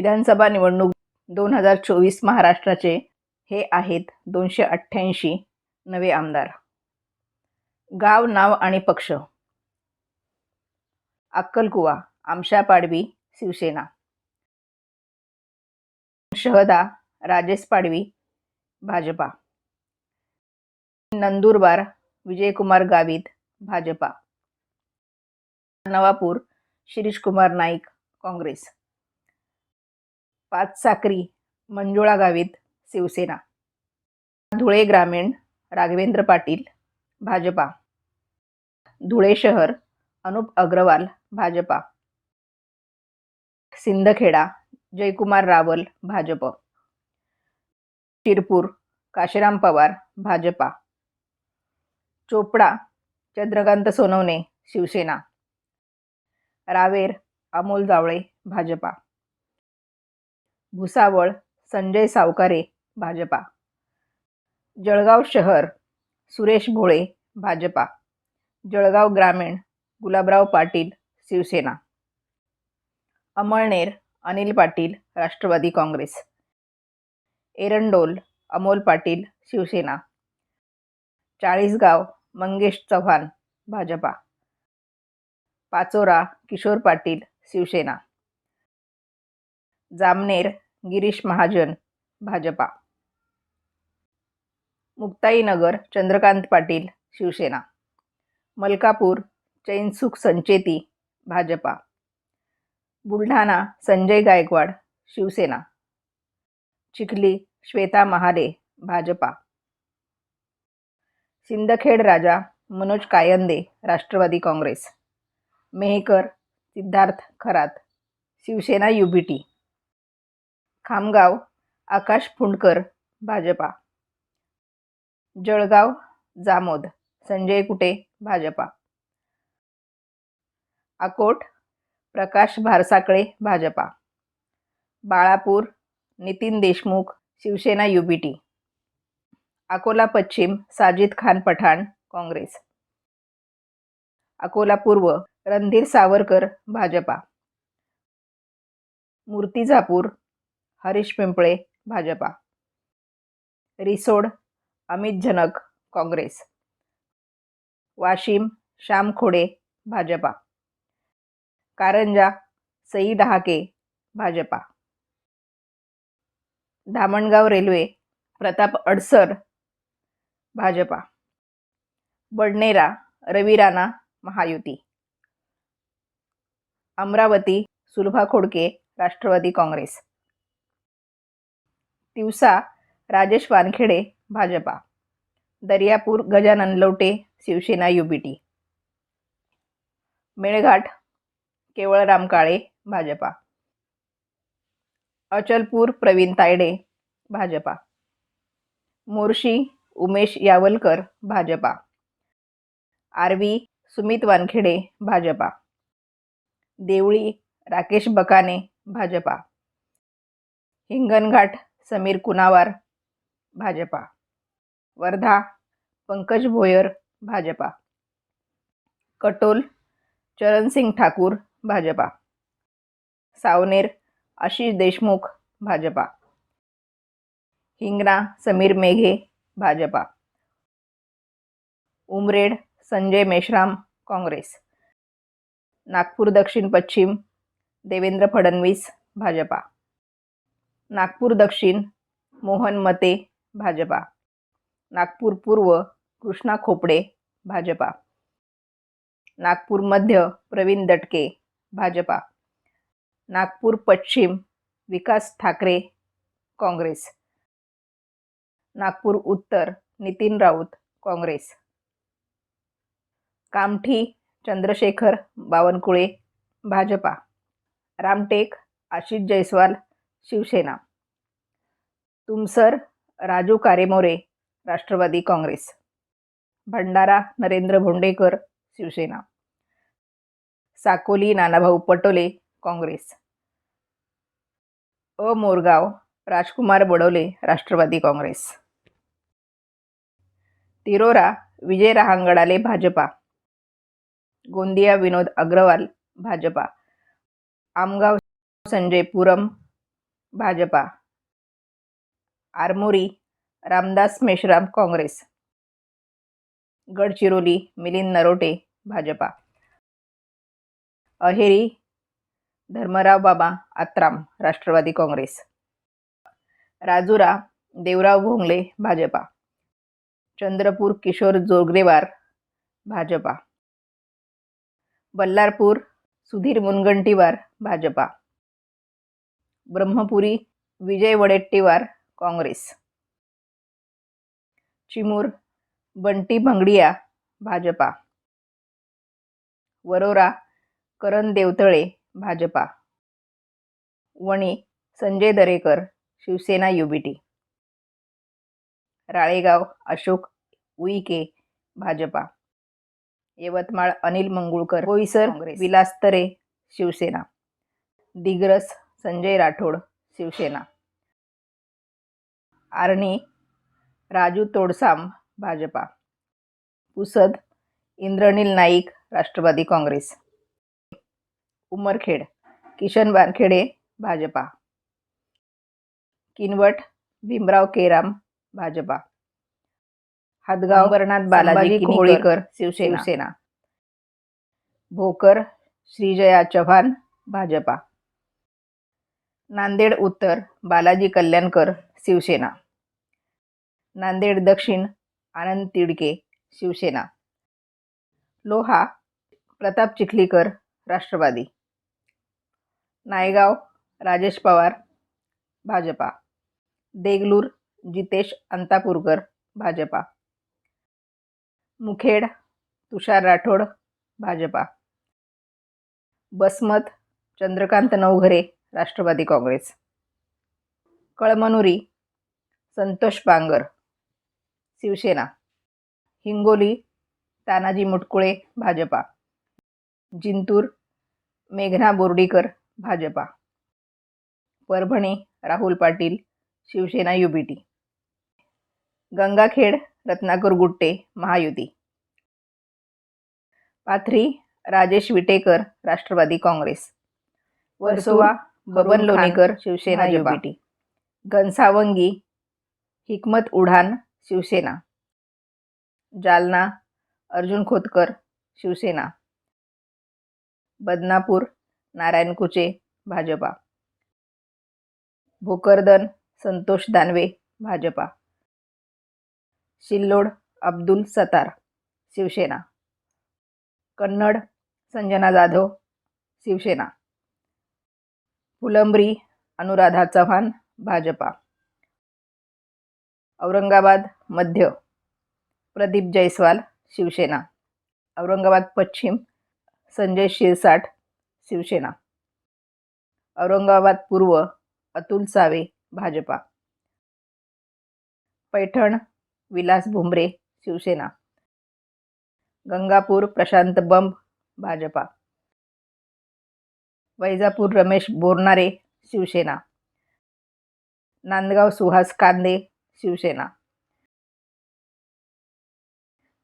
विधानसभा निवडणूक दोन हजार चोवीस महाराष्ट्राचे हे आहेत दोनशे अठ्ठ्याऐंशी नवे आमदार. गाव नाव आणि पक्ष. अक्कलकुवा आमशा पाडवी शिवसेना. शहदा राजेश पाडवी भाजपा. नंदुरबार विजयकुमार गावित भाजपा. नवापूर शिरीषकुमार नाईक काँग्रेस. पाच साक्री मंजुळा गावित शिवसेना. धुळे ग्रामीण राघवेंद्र पाटील भाजपा. धुळे शहर अनुप अग्रवाल भाजपा. सिंदखेडा जयकुमार रावल भाजप. शिरपूर काशीराम पवार भाजपा. चोपडा चंद्रकांत सोनवणे शिवसेना. रावेर अमोल जावळे भाजपा. भुसावळ संजय सावकारे भाजपा. जळगाव शहर सुरेश भोळे भाजपा. जळगाव ग्रामीण गुलाबराव पाटील शिवसेना. अमळनेर अनिल पाटील राष्ट्रवादी काँग्रेस. एरंडोल अमोल पाटील शिवसेना. चाळीसगाव मंगेश चव्हाण भाजपा. पाचोरा किशोर पाटील शिवसेना. जामनेर गिरीश महाजन भाजपा. मुक्ताईनगर चंद्रकांत पाटील शिवसेना. मलकापूर चैनसुख संचेती भाजपा. बुलढाणा संजय गायकवाड शिवसेना. चिखली श्वेता महाले भाजपा. सिंदखेड राजा मनोज कायंदे राष्ट्रवादी काँग्रेस. मेहकर सिद्धार्थ खरात. शिवसेना युबीटी. खामगाव आकाश फुंडकर भाजपा. जळगाव जामोद संजय कुटे भाजपा. अकोट प्रकाश भारसाकळे भाजपा. बाळापूर नितीन देशमुख शिवसेना युबीटी अकोला पश्चिम साजिद खान पठाण काँग्रेस. अकोला पूर्व रणधीर सावरकर भाजपा. मूर्तिजापूर हरीश पिंपळे भाजपा. रिसोड अमित जनक काँग्रेस. वाशिम श्याम खोडे भाजपा. कारंजा सई डहाके भाजपा. धामणगाव रेल्वे प्रताप अडसर भाजपा. बडनेरा रवी राणा महायुती. अमरावती सुलभा खोडके राष्ट्रवादी काँग्रेस. तिवसा राजेश वानखेडे भाजपा. दर्यापूर गजानन लवटे शिवसेना युबीटी मेळघाट केवळराम काळे भाजपा. अचलपूर प्रवीण तायडे भाजपा. मोर्शी उमेश यावलकर भाजपा. आरवी सुमित वानखेडे भाजपा. देवळी राकेश बकाने भाजपा. हिंगणघाट समीर कुनावार भाजपा. वर्धा पंकज भोयर भाजपा. कटोल चरणसिंग ठाकूर भाजपा. सावनेर आशिष देशमुख भाजपा. हिंगणा समीर मेघे भाजपा. उमरेड संजय मेश्राम काँग्रेस. नागपूर दक्षिण पश्चिम देवेंद्र फडणवीस भाजपा. नागपूर दक्षिण मोहन मते भाजपा. नागपूर पूर्व कृष्णा खोपडे भाजपा. नागपूर मध्य प्रवीण दटके भाजपा. नागपूर पश्चिम विकास ठाकरे काँग्रेस. नागपूर उत्तर नितीन राऊत काँग्रेस. कामठी चंद्रशेखर बावनकुळे भाजपा. रामटेक आशिष जयस्वाल शिवसेना. तुमसर राजू कारेमोरे राष्ट्रवादी काँग्रेस. भंडारा नरेंद्र भोंडेकर शिवसेना. साकोली नानाभाऊ पटोले काँग्रेस. अ. मोरगाव राजकुमार बडोले राष्ट्रवादी काँग्रेस. तिरोरा विजय रहांगडाले भाजपा. गोंदिया विनोद अग्रवाल भाजपा. आमगाव संजय पुरम भाजपा. आरमोरी रामदास मेश्राम काँग्रेस. गडचिरोली मिलिंद नरोटे भाजपा. अहेरी धर्मराव बाबा आत्राम राष्ट्रवादी काँग्रेस. राजुरा देवराव भोंगले भाजपा. चंद्रपूर किशोर जोगरेवार भाजपा. बल्लारपूर सुधीर मुनगंटीवार भाजपा. ब्रह्मपुरी विजय वडेट्टीवार काँग्रेस. चिमूर बंटी भंगडिया भाजपा. वरोरा करण देवतळे भाजपा. वणी संजय दरेकर शिवसेना युबीटी राळेगाव अशोक उईके भाजपा. यवतमाळ अनिल मंगुळकर बोईसर विलास तरे शिवसेना. दिग्रस संजय राठोड शिवसेना. आर्णी राजू तोडसाम भाजपा. पुसद इंद्रनील नाईक राष्ट्रवादी काँग्रेस. उमरखेड किशन वानखेडे भाजपा. किनवट भीमराव केराम भाजपा. हादगाव अंबरनाथ बालाजी कोळीकर शिवसेना. शिवसेना. भोकर श्रीजया चव्हाण भाजपा. नांदेड उत्तर बालाजी कल्याणकर शिवसेना. नांदेड दक्षिण आनंद तिडके शिवसेना. लोहा प्रताप चिखलीकर राष्ट्रवादी. नायगाव राजेश पवार भाजपा. देगलूर जितेश अंतापूरकर भाजपा. मुखेड तुषार राठोड भाजपा. बसमत चंद्रकांत नवघरे राष्ट्रवादी काँग्रेस. कळमनुरी संतोष बांगर शिवसेना. हिंगोली तानाजी मुटकुळे भाजपा. जिंतूर मेघना बोर्डीकर भाजपा. परभणी राहुल पाटील शिवसेना युबीटी. गंगाखेड रत्नाकर गुट्टे महायुती. पाथरी राजेश विटेकर राष्ट्रवादी काँग्रेस. वर्सोवा बबन लोणीकर शिवसेना युबीटी घनसावंगी हिकमत उढान शिवसेना. जालना अर्जुन खोतकर शिवसेना. बदनापूर नारायण कुचे भाजपा. भोकरदन संतोष दानवे भाजपा. सिल्लोड अब्दुल सतार शिवसेना. कन्नड संजना जाधव शिवसेना. फुलंब्री अनुराधा चव्हाण भाजपा. औरंगाबाद मध्य. प्रदीप जयस्वाल शिवसेना. औरंगाबाद पश्चिम. संजय शिरसाट शिवसेना. औरंगाबाद पूर्व. अतुल सावे भाजपा. पैठण विलास भुमरे शिवसेना. गंगापूर प्रशांत बंब भाजपा. वैजापूर रमेश बोरनारे शिवसेना. नांदगाव सुहास कांदे शिवसेना.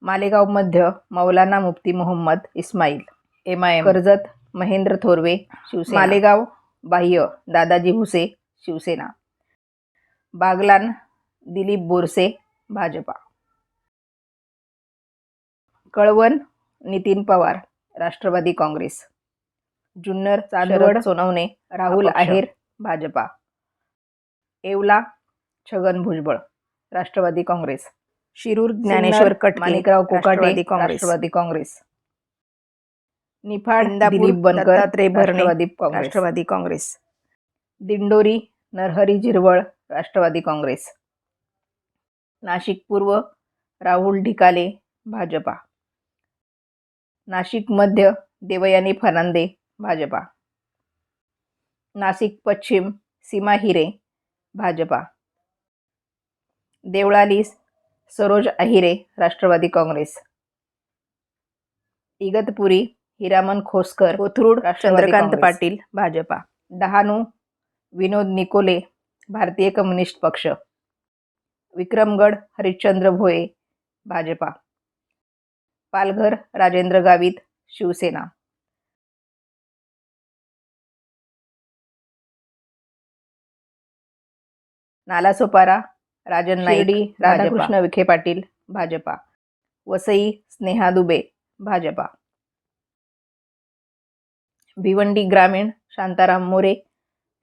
मालेगाव मध्य Maulana Mufti Mohammad Ismail. M I Karjat Mahendra Thorve Shivsena. Malegaon बाह्य दादाजी भुसे शिवसेना. बागलान दिलीप बोरसे भाजपा. कळवण नितीन पवार राष्ट्रवादी काँग्रेस. जुन्नर चांदवड सोनवणे राहुल. आहेर भाजपा. येवला छगन भुजबळ राष्ट्रवादी काँग्रेस. शिरूर ज्ञानेश्वर कटके माणिकराव कोकाटे, राष्ट्रवादी काँग्रेस. निफाड दिलीप बनकर भरणे, राष्ट्रवादी काँग्रेस. राष्ट्रवादी काँग्रेस. दिंडोरी नरहरी झिरवळ राष्ट्रवादी काँग्रेस. नाशिक पूर्व राहुल ढिकाले भाजपा. नाशिक मध्य देवयानी फरांदे भाजपा. नाशिक पश्चिम सीमा हिरे भाजपा. देवळाली सरोज अहिरे राष्ट्रवादी काँग्रेस. इगतपुरी हिरामन खोसकर कोथरूड चंद्रकांत पाटील भाजपा. डहाणू विनोद निकोले भारतीय कम्युनिस्ट पक्ष. विक्रमगड हरिश्चंद्र भोये भाजपा. पालघर राजेंद्र गावित शिवसेना. नालासोपारा राजन शिर्डी, राधाकृष्ण. विखे पाटील भाजपा. वसई स्नेहा दुबे भाजपा. भिवंडी ग्रामीण शांताराम मोरे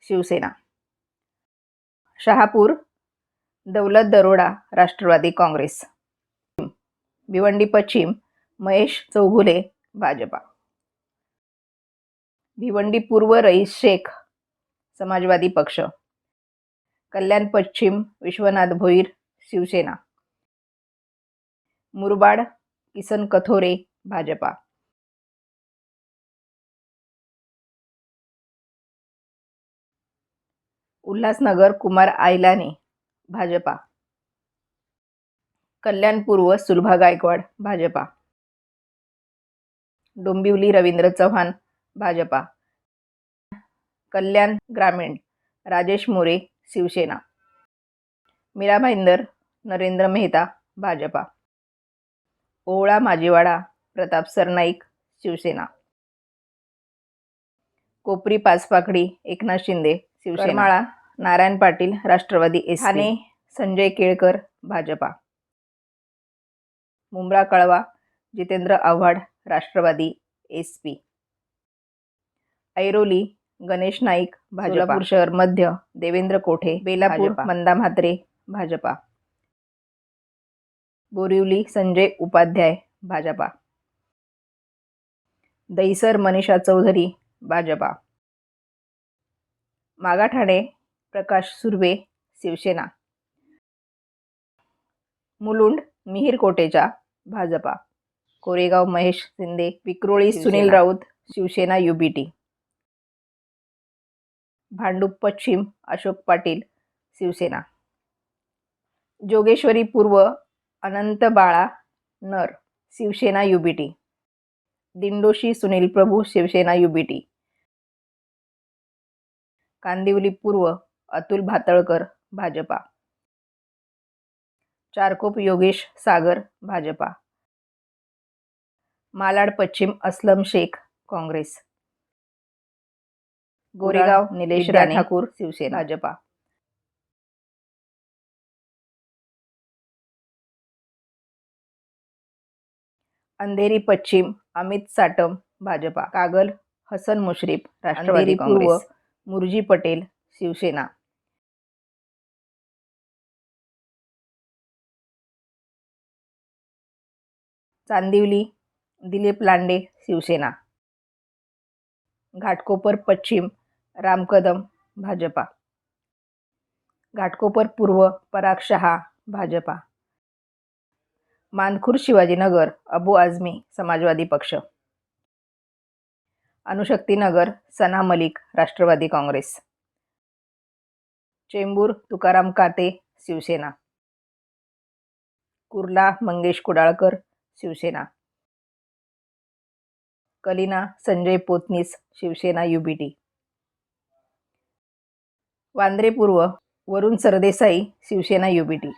शिवसेना. शहापूर दौलत दरोडा राष्ट्रवादी काँग्रेस. भिवंडी पश्चिम महेश चौघुले भाजपा. भिवंडी पूर्व रईस शेख समाजवादी पक्ष. कल्याण पश्चिम विश्वनाथ भोईर शिवसेना. मुरबाड किसन कथोरे भाजपा. उल्हासनगर कुमार आयलाने भाजपा. कल्याण पूर्व सुलभा गायकवाड भाजपा. डोंबिवली रवींद्र चव्हाण भाजपा. कल्याण ग्रामीण Rajesh More Shiv Sena. Mira Bhayandar Narendra Mehta Bhajapa. Owala Majiwada Pratap Sarnaik Shiv Sena. Kopri Pachpakhadi Eknath Shinde Shiv Sena. Karmala. Narayan Patil Rashtrawadi S Thane. Sanjay Kelkar Bhajapa. Mumbra Kalwa Jitendra Awhad Rashtrawadi S P. Airoli Ganesh Naik Bhajapa. शहर मध्य. Devendra Kothe? Belapur Manda Mhatre Bhajpa. Borivali Sanjay Upadhyay Bhajpa. Dahisar Manisha Chaudhari Bhajpa. Magathane Prakash Surve Shiv Sena. Mulund Mihir Kotecha Bhajapa. Koregaon Mahesh Shinde Vikhroli Sunil Raut Shiv Sena UBT. Bhandup पश्चिम अशोक पाटील शिवसेना. जोगेश्वरी पूर्व Anant Bala Nar Shiv Sena UBT Dindoshi Sunil Prabhu Shiv Sena UBT Kandivali पूर्व अतुल भातळकर भाजपा. चारकोप योगेश सागर भाजपा. मालाड पश्चिम अस्लम शेख काँग्रेस. गोरेगाव निलेश राणे ठाकूर शिवसेना. भाजपा. अंधेरी पश्चिम अमित साटम भाजपा. कागल हसन मुश्रीफ राष्ट्रवादी पूर्व. मुरजी पटेल शिवसेना. चांदिवली दिलीप लांडे शिवसेना. घाटकोपर पश्चिम राम कदम भाजपा. घाटकोपर पूर्व पराग शहा भाजपा. मानखूर शिवाजीनगर अबू आझमी समाजवादी पक्ष. अनुशक्तीनगर सना मलिक राष्ट्रवादी काँग्रेस. चेंबूर तुकाराम काते शिवसेना. कुर्ला मंगेश कुडाळकर शिवसेना. कलिना संजय पोतनीस शिवसेना युबीटी. वांद्रे पूर्व वरुण सरदेसाई शिवसेना युबीटी.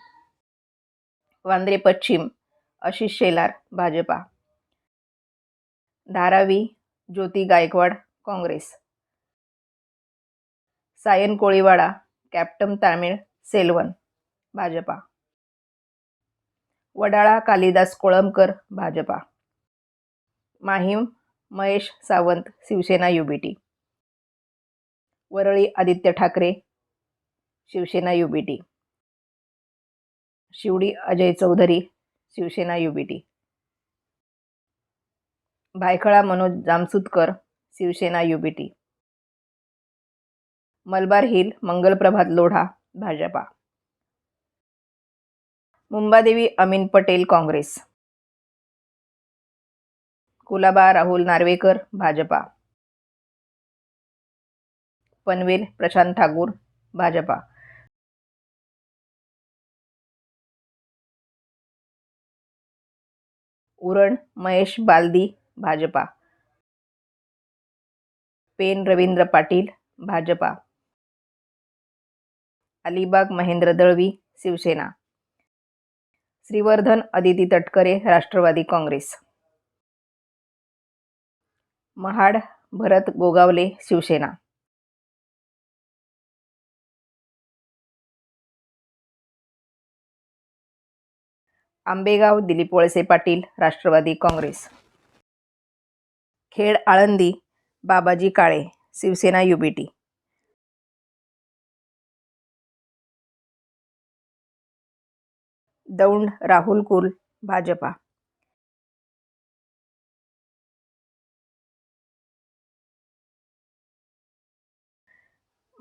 वांद्रे पश्चिम Ashish Shelar Bhajapa. Dharavi Jyoti Gaikwad Congress. Sion Koliwada captain Tamil Selvan Bhajapa. Wadala Kalidas Kolambkar Bhajapa. Mahim Mahesh Sawant Shivsena UBT. Worli Aaditya Thackeray Shivsena UBT Shivdi Ajay Choudhari Shivsena UBT Byculla Manoj Jamsutkar Shivsena UBT Malabar hill Mangalprabhat Lodha Bhajapa. Mumbadevi Amin Patel Congress. Colaba Rahul Narwekar Bhajapa. Panvel Prashant Thakur Bhajapa. Uran Mahesh Baldi Bhajapa. Pen Ravindra Patil Bhajapa. Alibag Mahendra Dalvi Shiv Sena. Shrivardhan Aditi Tatkare Rashtrawadi Congress. Mahad Bharat Gogawale Shivsena. Ambegaon Dilip Walse Patil Rashtrawadi Congress. Khed Alandi Babaji Kale Shivsena UBT. Daund Rahul Kul Bhajapa.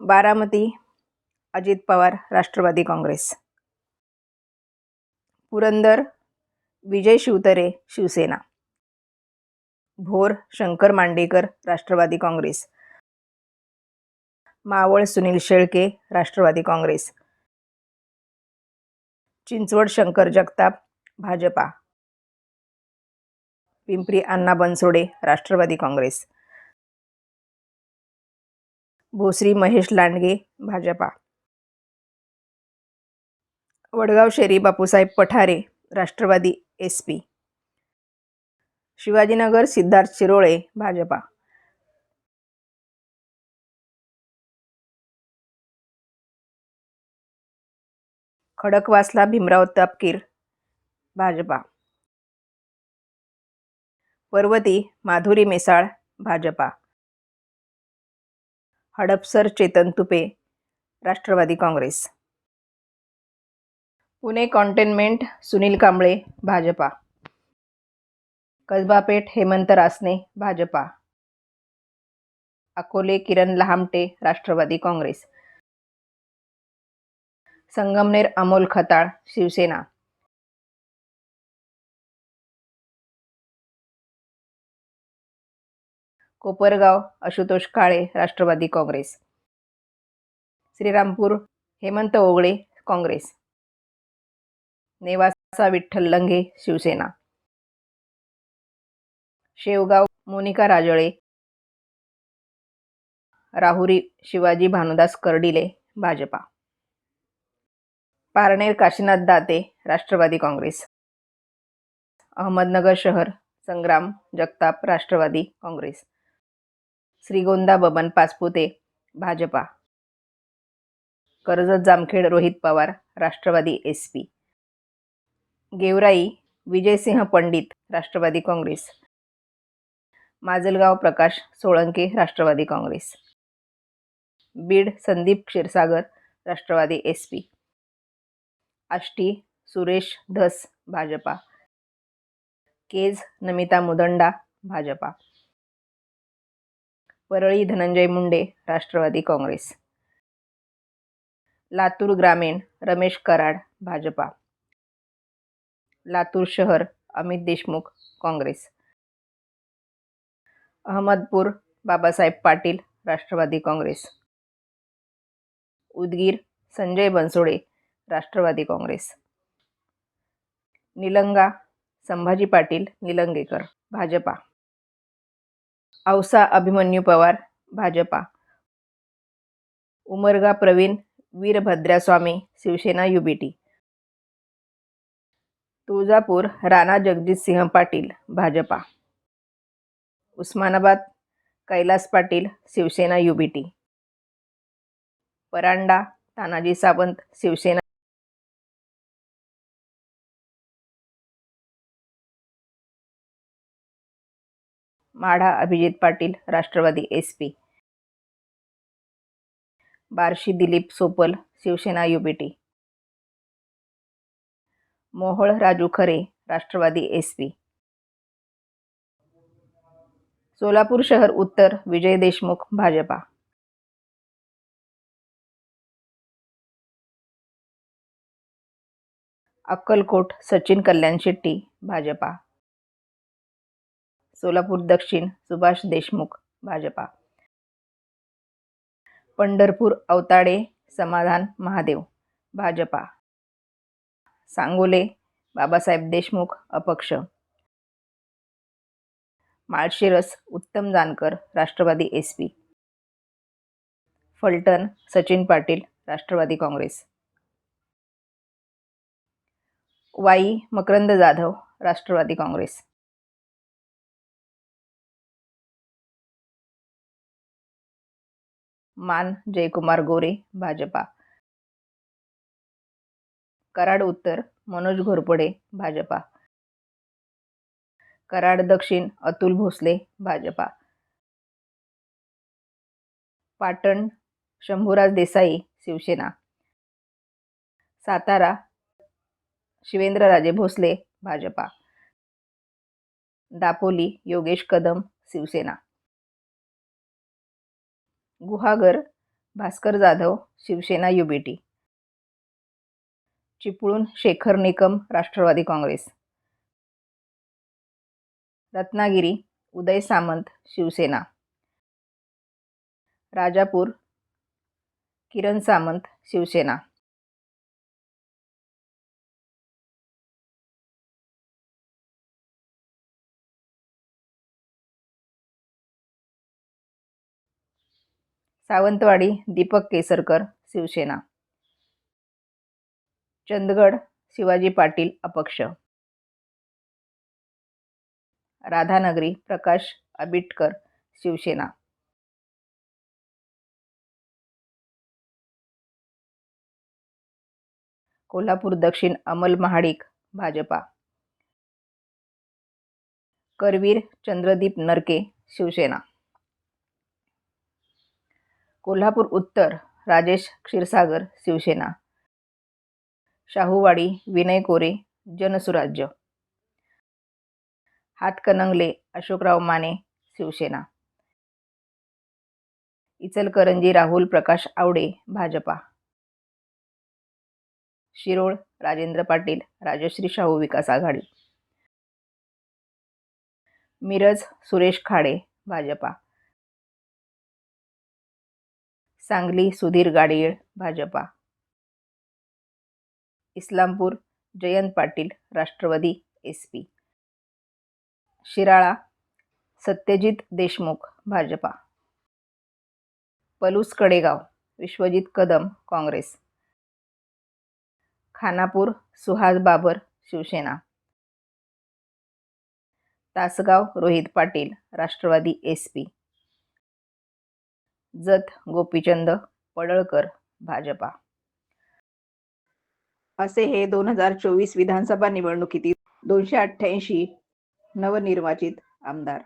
Baramati Ajit Pawar Rashtrawadi Congress. Purandar Vijay Shivtare Shivsena. Bhor Shankar Mandekar Rashtrawadi Congress. Maval Sunil Shelke Rashtrawadi Congress. Chinchwad Shankar Jagtap Bhajapa. Pimpri Anna Bansode Rashtrawadi Congress. Bhosari Mahesh Landge Bhajapa. Vadgaon Sheri Bapusaheb Pathare Rashtrawadi S P. Shivajinagar Siddharth Shirole Bhajapa. Khadakwasla Bhimrao Tapkir Bhajapa. Parvati Madhuri Misal Bhajapa. Hadapsar Chetan Tupe Rashtrawadi Congress. Pune Cantonment Sunil Kamble Bhajapa. Kasbapeth Hemant Rasane Bhajapa. Akole Kiran Lahamate Rashtrawadi Congress. Sangamner Amol Khatal Shiv Sena. Kopargaon Ashutosh Kale Rashtrawadi Congress. Shrirampur Hemant Ogale Congress. Nevasa Vitthal Lange Shiv Sena. Shevgaon Monika Rajale. Rahuri Shivaji Bhanudas Kardile Bhajapa. Parner Kashinath Date Rashtrawadi Congress. Ahmednagar शहर Sangram Jagtap Rashtrawadi Congress. Shrigonda Baban Pachpute Bhajapa. Karjat Jamkhed Rohit Pawar Rashtrawadi S P Georai Vijaysinh Pandit Rashtrawadi Congress. Majalgaon Prakash Solanke Rashtrawadi Congress. Beed Sandeep Kshirsagar Rashtrawadi S P. Ashti Suresh Dhas Bhajapa. Kej Namita Mundada Bhajapa. Parli Dhananjay Munde Rashtrawadi Congress. Latur ग्रामीण रमेश कराड भाजपा. लातूर शहर Amit Deshmukh Congress. Ahmedpur Babasaheb Patil Rashtrawadi Congress. Udgir Sanjay Bansode Rashtrawadi Congress. Nilanga Sambhaji Patil Nilangekar Bhajapa. Ausa Abhimanyu Pawar Bhajapa. Umarga Pravin Virbhadraswami Shivsena UBT. Tuljapur Rana Jagjitsinh Patil Bhajapa. Osmanabad Kailas Patil Shivsena UBT. Paranda Tanaji Sawant Shivsena. Madha Abhijit Patil Rashtrawadi S P. Barshi Dilip Sopal Shivsena UBT. Mohol Raju Khare Rashtrawadi S P. Solapur शहर उत्तर विजय देशमुख भाजपा. अक्कलकोट सचिन कल्याण शेट्टी भाजपा. सोलापूर दक्षिण सुभाष देशमुख भाजपा. पंढरपूर अवताडे समाधान महादेव भाजपा. सांगोले बाबासाहेब देशमुख अपक्ष. Malshiras Uttam Jankar Rashtrawadi S P. Phaltan Sachin Patil Rashtrawadi Congress. Wai Makrand Jadhav Rashtrawadi Congress. Man Jaykumar गोरे भाजपा. कराड उत्तर मनोज घोरपडे भाजपा. कराड दक्षिण Atul Bhosale Bhajapa. Patan Shambhuraj Desai Shiv Sena. Satara Shivendraraje Bhosale Bhajapa. Dapoli Yogesh Kadam Shiv Sena. Guhagar Bhaskar Jadhav Shiv Sena UBT Chiplun Shekhar Nikam Rashtrawadi Congress. Ratnagiri Uday Samant Shiv Sena. Rajapur Kiran Samant Shiv Sena. Sawantwadi Deepak Kesarkar Shiv Sena. Chandgad Shivaji Patil अपक्ष. राधानगरी प्रकाश आबिटकर शिवसेना. कोल्हापूर दक्षिण अमल महाडिक भाजपा. करवीर चंद्रदीप नरके शिवसेना. कोल्हापूर उत्तर राजेश क्षीरसागर शिवसेना. शाहूवाडी विनय कोरे Jansurajya. Hatkanangale Ashokrao Mane Shiv Sena. Ichalkaranji Rahul Prakash Awade Bhajapa. Shirol Rajendra Patil Rajashri Shahu Vikas Aghadi. Miraj Suresh Khade Bhajapa. Sangli Sudhir Gadil Bhajapa. Islampur Jayant Patil Rashtrawadi S P. Shirala Satyajit Deshmukh Bhajapa. Palus Kadegaon Vishwajit Kadam Congress. Khanapur Suhas Babar Shivsena. Tasgaon Rohit Patil Rashtrawadi S P. Jat Gopichand Padalkar Bhajapa. असे हे दोन हजार चोवीस विधानसभा निवडणुकीतील दोनशे अठ्ठ्याऐंशी नवनिर्वाचित आमदार.